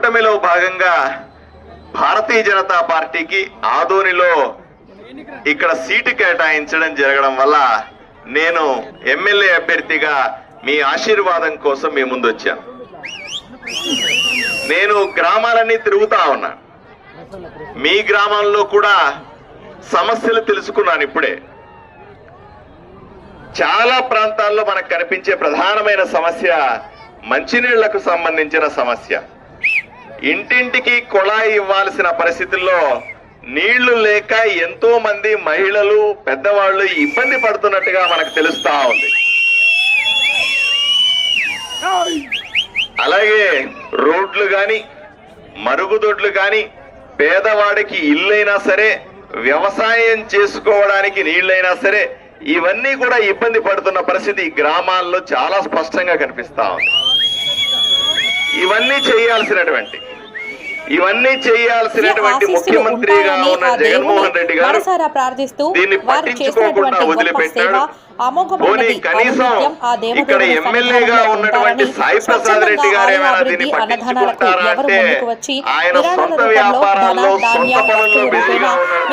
కూటమిలో భాగంగా భారతీయ జనతా పార్టీకి ఆదోనిలో ఇక్కడ సీటు కేటాయించడం జరగడం వల్ల నేను ఎమ్మెల్యే అభ్యర్థిగా మీ ఆశీర్వాదం కోసం మీ ముందు వచ్చాను. నేను గ్రామాలన్నీ తిరుగుతా ఉన్నా. మీ గ్రామంలో కూడా సమస్యలు తెలుసుకున్నాను ఇప్పుడే. చాలా ప్రాంతాల్లో మనకు కనిపించే ప్రధానమైన సమస్య మంచినీళ్ళకు సంబంధించిన సమస్య. ఇంటింటికి కుళాయి ఇవ్వాల్సిన పరిస్థితుల్లో నీళ్ళు లేక ఎంతో మంది మహిళలు పెద్దవాళ్ళు ఇబ్బంది పడుతున్నట్టుగా మనకు తెలుస్తా ఉంది. అలాగే రోడ్లు గాని మరుగుదొడ్లు గాని పేదవాడికి ఇల్లైనా సరే వ్యవసాయం చేసుకోవడానికి నీళ్ళైనా సరే ఇవన్నీ కూడా ఇబ్బంది పడుతున్న పరిస్థితి గ్రామాల్లో చాలా స్పష్టంగా కనిపిస్తా ఉంది. ఇవన్నీ చేయాల్సినటువంటి ఇవన్నీ చేయాల్సినటువంటి ముఖ్యమంత్రిగా ఉన్న జగన్మోహన్ రెడ్డి గారు ప్రార్థిస్తూ దీన్ని పట్టించుకోకుండా వదిలిపెట్టాడు. పోనీ కనీసం ఇక్కడ ఎమ్మెల్యేగా ఉన్నటువంటి సాయి ప్రసాద్ రెడ్డి గారు ఏమైనా దీన్ని పట్టించుకుంటారా అంటే ఆయన సొంత వ్యాపారాల్లో సొంత పనుల్లో బిజీగా ఉన్నాడు.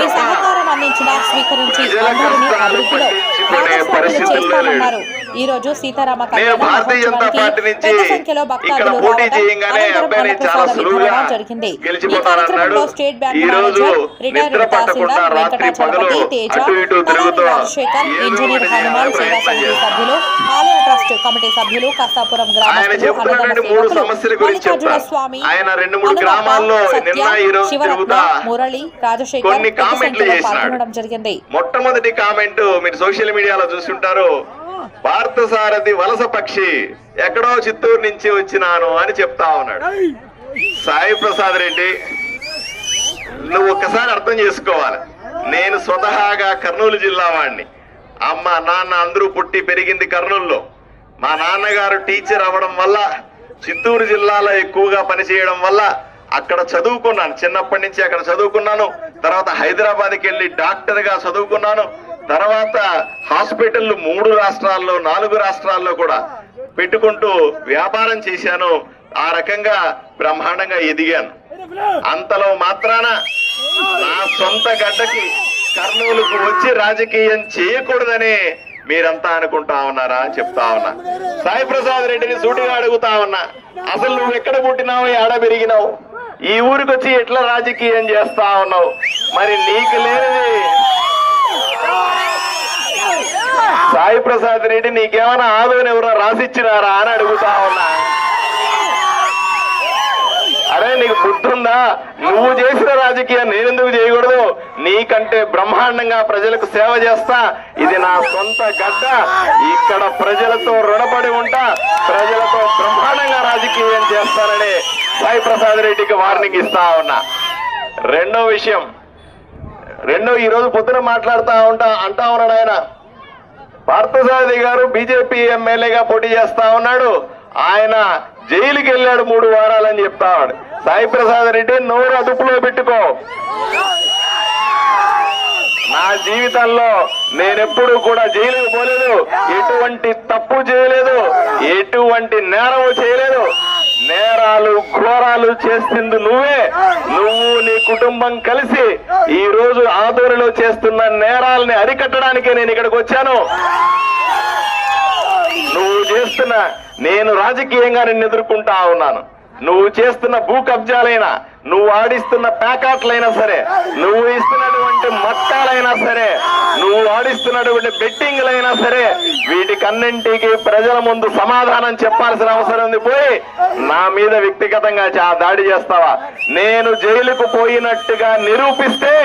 ప్రజల కష్టాలు పట్టించుకునే పరిస్థితుల్లో చేస్తామన్నారు. ఈ రోజు సీతారామ పెద్ద సంఖ్యలో భక్తాదులు జరిగింది. ఈ గెలిచిపోతానన్నాడు కార్యక్రమంలో స్టేట్ బ్యాంక్ మేనేజర్ రిటైర్డ్ తహసీల్దార్ వెంకటాచలపతి తేజ రాజశేఖర్ ఇంజనీర్ హనుమాన్ సేవా సమితి. సభ్యులు ఆలయ ట్రస్ట్ కమిటీ సభ్యులు కస్తాపురం గ్రామస్తులు స్వామి ఆయన రెండు మూడు గ్రామాల్లో సత్య, నిన్న ఈ రోజు శివరత్న, తిరుగుతా. మురళి రాజశేఖర్ కొన్ని కామెంట్లు చేసినాడు. జరిగింది. మొట్టమొదటి కామెంట్ మీరు సోషల్ మీడియాలో చూస్తుంటారు. భారత సారథి వలస పక్షి ఎక్కడో చిత్తూరు నుంచి వచ్చినాను అని చెప్తా ఉన్నాడు. సాయి ప్రసాద్ రెడ్డి నువ్వు ఒక్కసారి అర్థం చేసుకోవాలి. నేను స్వతహాగా కర్నూలు జిల్లా వాడిని అమ్మ నాన్న అందరూ పుట్టి పెరిగింది కర్నూలులో. మా నాన్నగారు టీచర్ అవ్వడం వల్ల చిత్తూరు జిల్లాలో ఎక్కువగా పనిచేయడం వల్ల అక్కడ చదువుకున్నాను. చిన్నప్పటి నుంచి అక్కడ చదువుకున్నాను. తర్వాత హైదరాబాద్కి వెళ్ళి డాక్టర్గా చదువుకున్నాను. తర్వాత హాస్పిటల్ మూడు రాష్ట్రాల్లో నాలుగు రాష్ట్రాల్లో కూడా పెట్టుకుంటూ వ్యాపారం చేశాను. ఆ రకంగా బ్రహ్మాండంగా ఎదిగాను. అంతలో మాత్రాన నా సొంత గడ్డకి కర్నూలుకు వచ్చి రాజకీయం చేయకూడదని మీరంతా అనుకుంటా ఉన్నారా చెప్తా ఉన్నా. సాయి ప్రసాద్ రెడ్డిని సూటిగా అడుగుతా ఉన్నా. అసలు నువ్వు ఎక్కడ పుట్టినావు ఆడ పెరిగినావు? ఈ ఊరికి వచ్చి ఎట్లా రాజకీయం చేస్తా ఉన్నావు? మరి నీకు లేనిది సాయిప్రసాద్ రెడ్డి నీకేమైనా ఆదోని ఎవరో రాసిచ్చినారా అని అడుగుతా ఉన్నా. అరే నీకు బుద్ధుందా? నువ్వు చేసిన రాజకీయం నేనెందుకు చేయకూడదు? నీకంటే బ్రహ్మాండంగా ప్రజలకు సేవ చేస్తా. ఇది నా సొంత గడ్డ. ఇక్కడ ప్రజలతో రుణపడి ఉంటా. ప్రజలతో బ్రహ్మాండంగా రాజకీయం చేస్తానని సాయి ప్రసాద్ రెడ్డికి వార్నింగ్ ఇస్తా ఉన్నా. రెండో విషయం. రెండో ఈ రోజు పొద్దున మాట్లాడుతూ ఉంటా అంటా ఉన్నాడు ఆయన. పార్థసారథి గారు బీజేపీ ఎమ్మెల్యేగా పోటీ చేస్తా ఉన్నాడు. ఆయన జైలుకి వెళ్ళాడు మూడు వారాలని చెప్తాడు సాయి ప్రసాద్ రెడ్డి నోరు అదుపులో పెట్టుకో. నా జీవితంలో నేనెప్పుడు కూడా జైలుకు పోలేదు. ఎటువంటి తప్పు చేయలేదు. ఎటువంటి నేరం చేయలేదు. నేరాలు ఘోరాలు చేసింది నువ్వే. నువ్వు నీ కుటుంబం కలిసి ఈ రోజు ఆదోనిలో చేస్తున్న నేరాల్ని అరికట్టడానికే నేను ఇక్కడికి వచ్చాను. నువ్వు చేస్తున్న నేను రాజకీయంగా నిన్ను ఎదుర్కొంటా ఉన్నాను. నువ్వు చేస్తున్న భూ కబ్జాలైనా నువ్వు ఆడిస్తున్న ప్యాకాట్లైనా సరే నువ్వు ఇస్తున్నటువంటి మట్టాలైనా సరే నువ్వు ఆడిస్తున్నటువంటి బెట్టింగ్లైనా సరే వీటికన్నింటికి ప్రజల ముందు సమాధానం చెప్పాల్సిన అవసరం ఉంది. పోయి నా మీద వ్యక్తిగతంగా దాడి చేస్తావా? నేను జైలుకు పోయినట్టుగా నిరూపిస్తే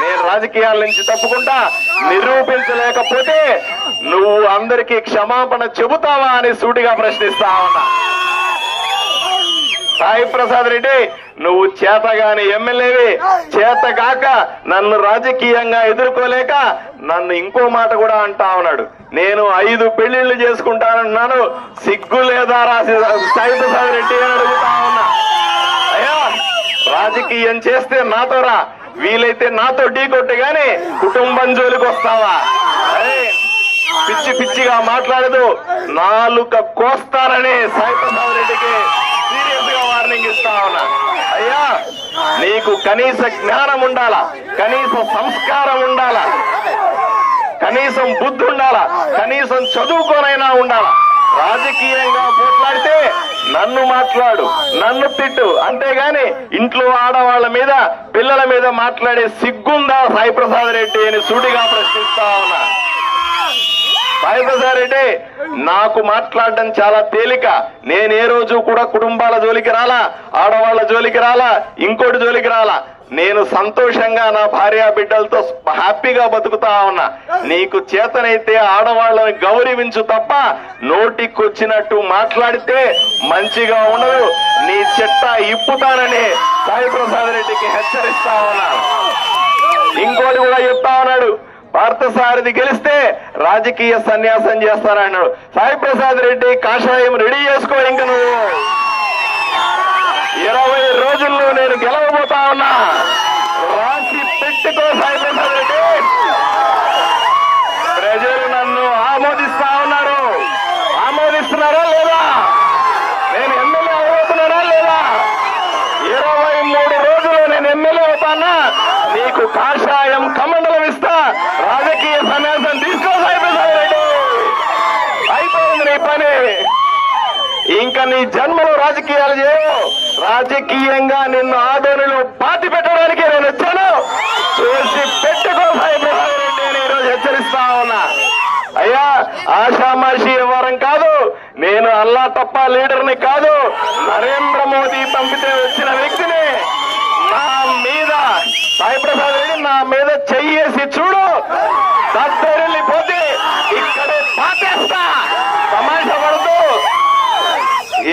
నేను రాజకీయాల నుంచి తప్పుకుంటా నిరూపించలేకపోతే నువ్వు అందరికీ క్షమాపణ చెబుతావా అని సూటిగా ప్రశ్నిస్తా ఉన్నా. సాయి ప్రసాద్ రెడ్డి నువ్వు చేతగాని ఎమ్మెల్యేవి చేత కాక నన్ను రాజకీయంగా ఎదుర్కోలేక నన్ను ఇంకో మాట కూడా అంటా ఉన్నాడు. నేను ఐదు పెళ్ళిళ్ళు చేసుకుంటానన్నాను సిగ్గు లేదా రాసి సాయి ప్రసాద్ రెడ్డి అని అడుగుతా ఉన్నా. అయ్యా రాజకీయం చేస్తే నాతో రా. వీలైతే నాతో ఢీ కొట్టు గాని కుటుంబం జోలికి వస్తావా? పిచ్చి పిచ్చిగా మాట్లాడదు. నాలుక కోస్తానని సాయిప్రసాద్ రెడ్డికి సీరియస్గా వార్నింగ్ ఇస్తా ఉన్నా. నీకు కనీస జ్ఞానం ఉండాలా? కనీస సంస్కారం ఉండాలా? కనీసం బుద్ధి ఉండాలా? కనీసం చదువుకోనైనా ఉండాలా? రాజకీయంగా పోట్లాడితే నన్ను మాట్లాడు నన్ను తిట్టు. అంతేగాని ఇంట్లో ఆడవాళ్ళ మీద పిల్లల మీద మాట్లాడే సిగ్గుందా సాయిప్రసాద్ రెడ్డి అని సూటిగా ప్రశ్నిస్తా ఉన్నా. సాయిప్రసాద్ రెడ్డి నాకు మాట్లాడడం చాలా తేలిక. నేను ఏ రోజు కూడా కుటుంబాల జోలికి రాలా ఆడవాళ్ళ జోలికి రాలా ఇంకోటి జోలికి రాలా. నేను సంతోషంగా నా భార్య బిడ్డలతో హ్యాపీగా బతుకుతా ఉన్నా. నీకు చేతనైతే ఆడవాళ్ళని గౌరవించు తప్ప నోటికొచ్చినట్టు మాట్లాడితే మంచిగా ఉండదు. నీ చెట్ట ఇప్పుతానని సాయి ప్రసాద్ రెడ్డికి హెచ్చరిస్తా ఉన్నాను ఇంకోటి కూడా చెప్తా ఉన్నాడు. పార్థసారథి గెలిస్తే రాజకీయ సన్యాసం చేస్తానన్నాడు. సాయి ప్రసాద్ రెడ్డి కాషాయం రెడీ చేసుకో ఇంక నువ్వు. ఇరవై రోజుల్లో నేను గెలవబోతా ఉన్నా. రాసి పెట్టుకో సాయి రెడ్డి ప్రజలు నన్ను ఆమోదిస్తా ఉన్నారు. ఆమోదిస్తున్నారా లేదా? నేను ఎమ్మెల్యే అవబోతున్నానా లేదా? ఇరవై మూడు రోజులు నేను ఎమ్మెల్యే అవుతానా? నీకు కాషాయం కమండలం ఇస్తా. రాజకీయ సన్యాసం తీసుకో సాయి రెడ్డి అయిపోయింది నీ పని. ఇంకా నీ జన్మలో రాజకీయాలు చేయవు. రాజకీయంగా నిన్ను ఆదోనిలో పాతి పెట్టడానికి నేను వచ్చాను. చూసి పెట్టుకో సాయిప్రసాద్ రెడ్డి అని ఈరోజు హెచ్చరిస్తా ఉన్నా. అయ్యా ఆషామాషి వ్యవహారం కాదు నేను అల్లా తప్ప లీడర్ని కాదు నరేంద్ర మోదీ పంపితే వచ్చిన వ్యక్తిని నా మీద సాయిప్రసాద్ రెడ్డి నా మీద చెయ్యేసి చూడు.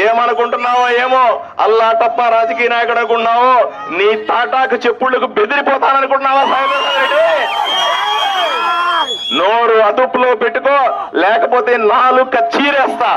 ఏమనుకుంటున్నావో ఏమో అల్లా తప్ప రాజకీయ నాయకుడు అనుకున్నావో నీ తాటాకు చెప్పుళ్ళకు బెదిరిపోతాననుకుంటున్నావా సాయిప్రసాద్ రెడ్డి? నోరు అదుపులో పెట్టుకో లేకపోతే నాలుక చీరేస్తా.